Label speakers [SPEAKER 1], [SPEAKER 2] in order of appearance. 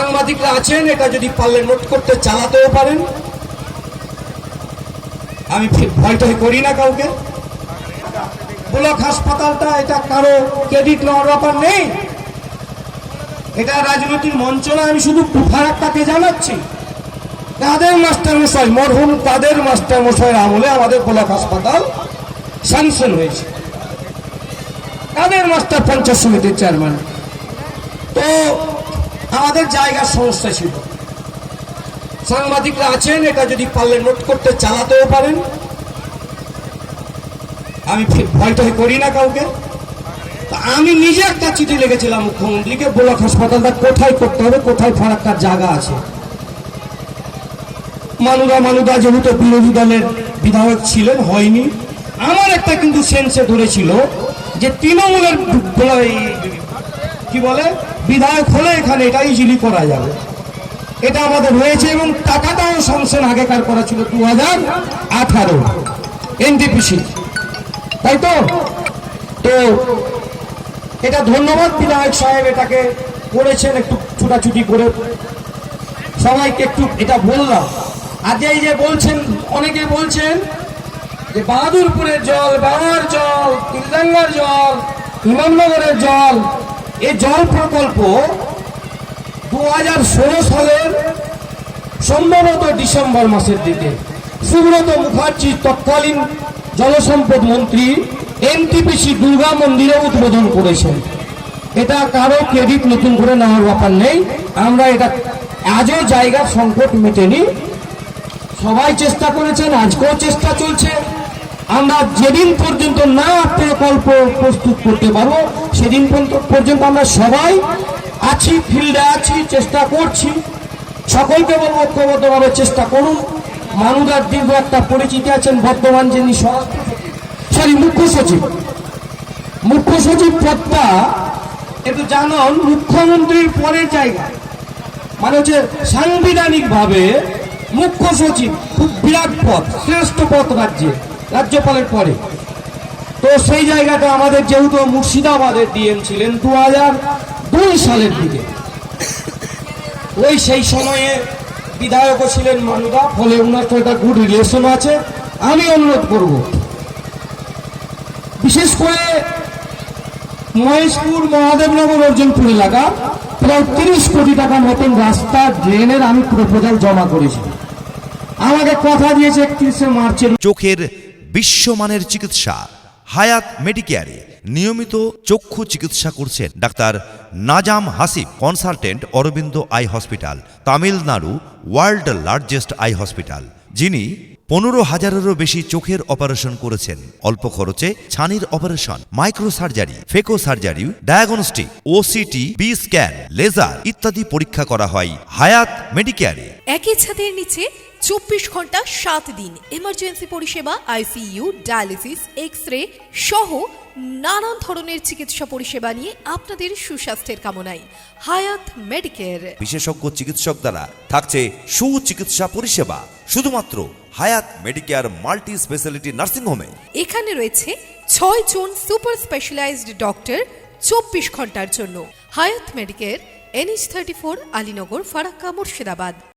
[SPEAKER 1] সাংবাদিকরা আছেন, এটা যদি পারলে নোট করতে চালাতেও পারেন। আমি ফি- ভয়টা করি না কাউকে। ব্লক হাসপাতালটা, এটা কারও ক্রেডিট নেওয়ার ব্যাপার নেই। এটা রাজনৈতিক মঞ্চ না, আমি শুধু ফারাক্কাকে জানাচ্ছি। তাদের মাস্টার মশাই মরহুম তাদের মাস্টার মশাইয়ের আমলে আমাদের ব্লক হাসপাতাল স্যাংশন হয়েছে। তাদের মাস্টার পঞ্চায়েত সমিতির চেয়ারম্যান। আমাদের জায়গার সমস্যা ছিল। সাংবাদিকরা আছেন, এটা যদি পারলে নোট করতে চালাতেও পারেন। আমি ভয়টা করি না কাউকে। আমি নিজে একটা চিঠি লিখেছিলাম মুখ্যমন্ত্রীকে ব্লক হাসপাতালটা কোথায় করতে হবে, কোথায় ফারাক্কার জায়গা আছে। মানুদা মানুদা যেহেতু বিরোধী দলের বিধায়ক ছিলেন, হয়নি। আমার একটা কিন্তু সেন্সে ধরেছিল যে তৃণমূলের কি বলে? বিধায়ক হলে এখানে এটা ইজিলি করা যাবে। এটা আমাদের রয়েছে এবং টাকাটাও সংশোধন আগেকার করা ছিল দু হাজার আঠারো এনটিপিসি তাই তো? তো এটা ধন্যবাদ বিধায়ক সাহেব, এটাকে করেছেন একটু ছুটাছুটি করে। সবাইকে একটু এটা বললাম। আজ এই যে বলছেন, অনেকে বলছেন যে বাহাদুরপুরের জল, বাবার জল তিলদাঙ্গার জল, ইমামনগরের জল এই জল প্রকল্প দু হাজার ষোলো সালের সম্ভবত ডিসেম্বর মাসের দিকে। সুব্রত মুখার্জি তৎকালীন জলসম্পদ মন্ত্রী, এনটিপিসি দুর্গা মন্দিরে উদ্বোধন করেছেন। এটা কারও ক্রেডিট নতুন করে নেওয়ার ব্যাপার নেই। আমরা এটা আজও জায়গার সংকট মেটেনি। সবাই চেষ্টা করেছেন, আজকেও চেষ্টা চলছে। আমরা যেদিন পর্যন্ত না প্রকল্প প্রস্তুত করতে পারব সেদিন পর্যন্ত- আমরা সবাই আছি, ফিল্ডে আছি, চেষ্টা করছি। সকলকে বলব, ঐক্যবদ্ধভাবে চেষ্টা করুন। মানুষের দীর্ঘ একটা পরিচিতি আছেন বর্তমান যিনি সরি, মুখ্য সচিব। মুখ্য সচিব পদটা একটু জানুন, মুখ্যমন্ত্রীর পরের জায়গা। মানে হচ্ছে সাংবিধানিক ভাবে মুখ্য সচিব খুব বিরাট পদ, শ্রেষ্ঠ পদ রাজ্যে, রাজ্যপালের পরে। তো সেই জায়গাটা আমাদের যেহেতু মুর্শিদাবাদের ডিএম ছিলেন দু দুই সালের দিকে। ওই সেই সময়ে বিধায়কও ছিলেন মানুদা, ফলে ওনার তো একটা গুড রিলেশন আছে। আমি অনুরোধ করব। বিশেষ করে মহেশপুর মহাদেবনগর অর্জুনপুর এলাকা, প্রায় তিরিশ কোটি টাকার মতন রাস্তা ড্রেনের আমি প্রপোজাল জমা করেছি। আমাকে কথা দিয়েছে একত্রিশে মার্চের
[SPEAKER 2] চোখের বিশ্বমানের চিকিৎসা। হায়াত মেডিকেয়ারে নিয়মিত চক্ষু চিকিৎসা করছেন doctor Nazam Hasib consultant Aravind eye hospital, Tamil Nadu, world largest eye hospital, যিনি পনেরো হাজারেরও বেশি চোখের অপারেশন করেছেন। অল্প খরচে ছানির operation micro surgery phaco surgery diagnostic OCT B scan laser ইত্যাদি পরীক্ষা করা হয় হায়াত মেডিকেয়ারে।
[SPEAKER 3] একই ছাদের নিচে চব্বিশ ঘণ্টা সাত দিন এমার্জেন্সি পরিষেবা আইসিইউ ডায়ালিসিস এক্স রে সহ নানান ধরনের চিকিৎসা পরিষেবা নিয়ে আপনাদের সুস্বাস্থ্যের কামনায় হায়াত মেডিকেয়ার।
[SPEAKER 2] বিশেষজ্ঞ চিকিৎসক দ্বারা থাকছে সুচিকিৎসা পরিষেবা শুধুমাত্র হায়াত মেডিকেয়ার মাল্টি স্পেশালিটি নার্সিংহোমে
[SPEAKER 3] এখানে রয়েছে ছয় জন সুপার স্পেশালাইজড ডক্টর চব্বিশ ঘণ্টার জন্য। Hayat Medicare NH thirty four Alinagar Farakka Murshidabad.